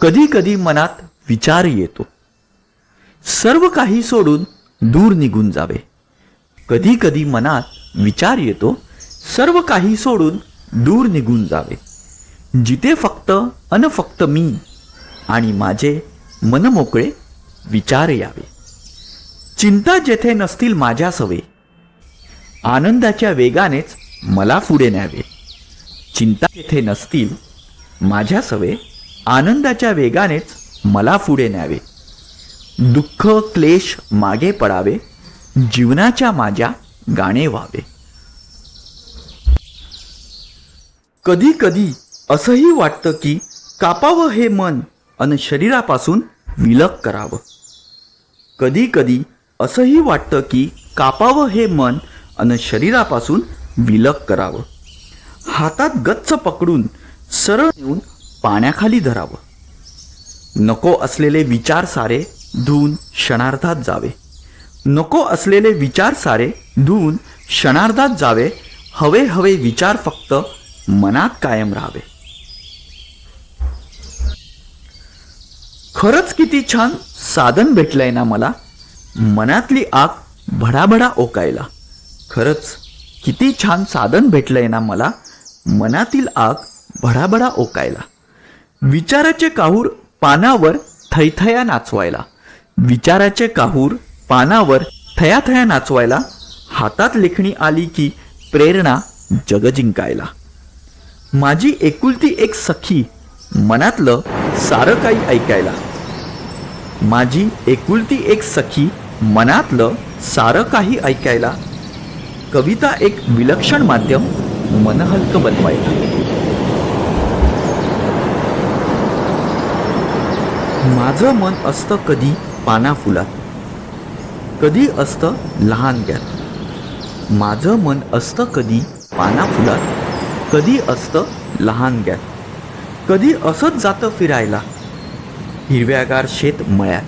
कधी कधी मनात विचार येतो. सर्व काही सोडून दूर निघून जावे. कधी कधी मनात विचार येतो सर्व काही सोडून दूर निघून जावे. जिथे फक्त अन फक्त मी आणि माझे मनमोकळे विचार यावे. चिंता जेथे नसतील माझ्या सवे आनंदाच्या वेगानेच मला पुढे न्यावे. चिंता जेथे नसतील माझ्या सवे आनंदाच्या वेगानेच मला पुढे न्यावे. दुःख क्लेश मागे पडावे जीवनाच्या माझ्या गाणे व्हावे. कधी कधी असंही वाटतं की कापावं हे मन अन शरीरापासून विलग करावं. कधी कधी असंही वाटतं की कापावं हे मन अन शरीरापासून विलग करावं. हातात गच्च पकडून सरळ येऊन पाण्याखाली धरावं. नको असलेले विचार सारे धुवून क्षणार्धात जावे. नको असलेले विचार सारे धुवून क्षणार्धात जावे. हवे हवे विचार फक्त मनात कायम राहावे. खरंच किती छान साधन भेटलंय ना मला. मनातली आग भडाभडा ओकायला. खरंच किती छान साधन भेटलंय ना मला. मनातील आग भडाभडा ओकायला. विचाराचे काहूर पानावर थैथया नाचवायला. विचाराचे काहूर पानावर थया थया नाचवायला. हातात लेखणी आली की प्रेरणा जग जिंकायला माझी एकुलती एक सखी मनातलं सारं काही ऐकायला. माझी एकुलती एक सखी मनातलं सारं काही ऐकायला. कविता एक विलक्षण माध्यम मनहल्क बनवायला. माझं मन असतं कधी पाना फुलात कधी असतं लहान गॅत माझं मन असतं कधी पाना फुलात कधी असतं लहान गॅत कधी असंच जातं फिरायला हिरव्यागार शेत मळ्यात.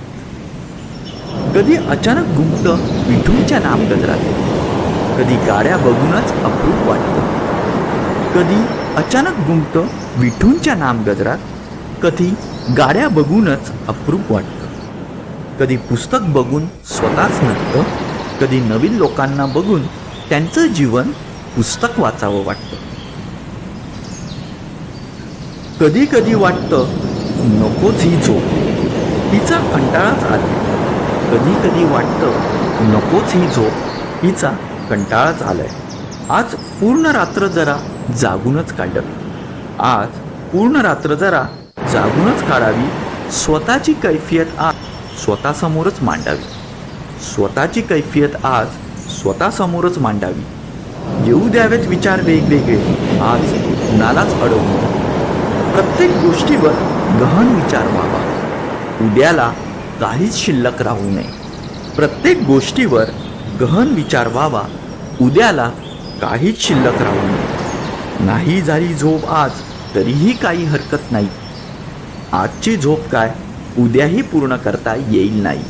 कधी अचानक गुंपतं विठूंच्या नाम गजरात कधी गाड्या बघूनच अप्रूप वाटतं. कधी अचानक गुंपतं विठूंच्या नाम गजरात कधी गाड्या बघूनच अप्रूप वाटतं. कधी पुस्तक बघून स्वतःच नटतं कधी नवीन लोकांना बघून त्यांचं जीवन पुस्तक वाचावं वाटतं. कधी कधी वाटतं नकोच ही झोप. हिचा कंटाळाच आला. कधी कधी वाटतं नकोच ही झोप. हिचा कंटाळाच आलाय. आज पूर्ण रात्र जरा जागूनच काढलं. आज पूर्ण रात्र जरा जागूनच काढावी स्वतःची कैफियत आज स्वतःसमोरच मांडावी. स्वतःची कैफियत आज स्वतःसमोरच मांडावी. येऊ द्यावेत विचार वेगवेगळे आज कुणालाच अडवून प्रत्येक गोष्टीवर गहन विचार व्हावा. उद्याला काहीच शिल्लक राहू नये. प्रत्येक गोष्टीवर गहन विचार व्हावा. उद्याला काहीच शिल्लक राहू नये. नाही झाली झोप आज तरीही काही हरकत नाही. आजची झोप काय? उद्याही पूर्ण करता येईल नाही.